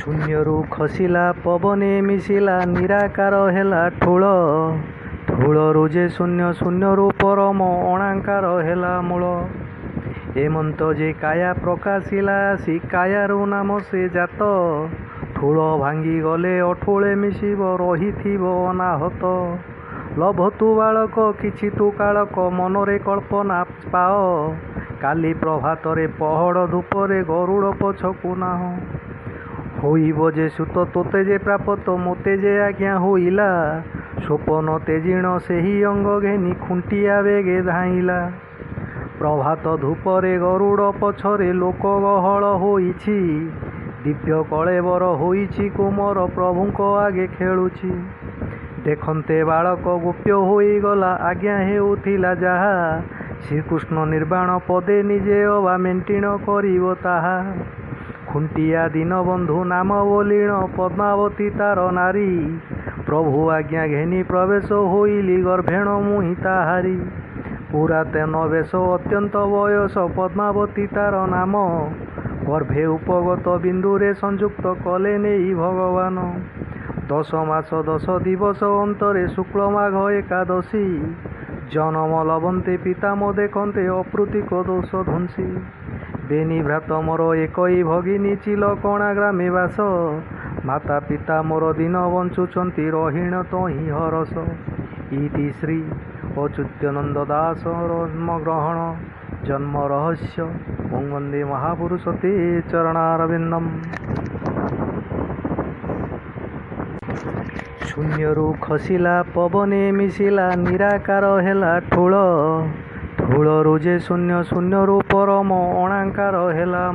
ଶୂନ୍ୟରୁ ଖସିଲା ପବନେ ମିଶିଲା ନିରାକାର ହେଲା ଠୁଳ ଠୁଳରୁ ଯେ ଶୂନ୍ୟ ଶୂନ୍ୟରୁ ପରମ ଅଣାଙ୍କାର ହେଲା ମୂଳ ଏମନ୍ତ ଯେ କାୟା ପ୍ରକାଶିଲା ଆସି କାୟାରୁ ନାମ ସେ ଜାତ ଠୁଳ ଭାଙ୍ଗିଗଲେ ଅଠୁଳେ ମିଶିବ ରହିଥିବ ଅନାହତ ଲଭ ତୁ ବାଳକ କିଛି ତୁ କାଳକ ମନରେ କଳ୍ପନା ପାଅ କାଲି ପ୍ରଭାତରେ ପହଡ଼ ଧୂପରେ ଗରୁଡ଼ ପଛକୁ ନାହୁଁ ହୋଇବ ଯେ ସୁତ ତୋତେ ଯେ ପ୍ରାପତ ମୋତେ ଯେ ଆଜ୍ଞା ହୋଇଲା ସୋପନ ତେଜିଣ ସେହି ଅଙ୍ଗ ଘେନି ଖୁଣ୍ଟିଆ ବେଗେ ଧାଇଁଲା ପ୍ରଭାତ ଧୂପରେ ଗରୁଡ଼ ପଛରେ ଲୋକ ଗହଳ ହୋଇଛି ଦିବ୍ୟ କଳେବର ହୋଇଛି କୁମର ପ୍ରଭୁଙ୍କ ଆଗେ ଖେଳୁଛି ଦେଖନ୍ତେ ବାଳକ ଗୋପ୍ୟ ହୋଇଗଲା ଆଜ୍ଞା ହେଉଥିଲା ଯାହା ଶ୍ରୀକୃଷ୍ଣ ନିର୍ବାଣ ପଦେ ନିଜେ ଅବା ମେଣ୍ଟିଣ କରିବ ତାହା ଖୁଣ୍ଟିଆ ଦୀନବନ୍ଧୁ ନାମ ବୋଲିଣ ପଦ୍ମାବତୀ ତାର ନାରୀ ପ୍ରଭୁ ଆଜ୍ଞା ଘେନି ପ୍ରବେଶ ହୋଇଲି ଗର୍ଭେଣ ମୁହିଁ ତାହାରି ପୁରାତନ ବେଶ ଅତ୍ୟନ୍ତ ବୟସ ପଦ୍ମାବତୀ ତାର ନାମ ଗର୍ଭେ ଉପଗତ ବିନ୍ଦୁରେ ସଂଯୁକ୍ତ କଲେ ନେଇ ଭଗବାନ ଦଶ ମାସ ଦଶ ଦିବସ ଅନ୍ତରେ ଶୁକ୍ଳ ମାଘ ଏକାଦଶୀ জনম জনমলবন্তে পিতামদে কন্তে অপ্রতিক দোষ ধ্বংসী বেনি ভ্রাত মোর একই ভগিনী চিল কণা গ্রামে বাস মাতা পিতা মোর দিন বঞ্চুচন্তি রহিণ তহি হরস ইতি শ্রী অচ্যুତ୍ୟনন্ଦ দাস জন্মগ্রহণ জন্ম রহস্য মঙ্গন্দে মহাপুরুষ তে চরণারবিন্দম ଶୂନ୍ୟରୁ ଖସିଲା ପବନେ ମିଶିଲା ନିରାକାର ହେଲା ଠୁଳ ଠୁଳରୁ ଯେ ଶୂନ୍ୟ ଶୂନ୍ୟରୁ ପରମ ଅଣାଙ୍କାର ହେଲା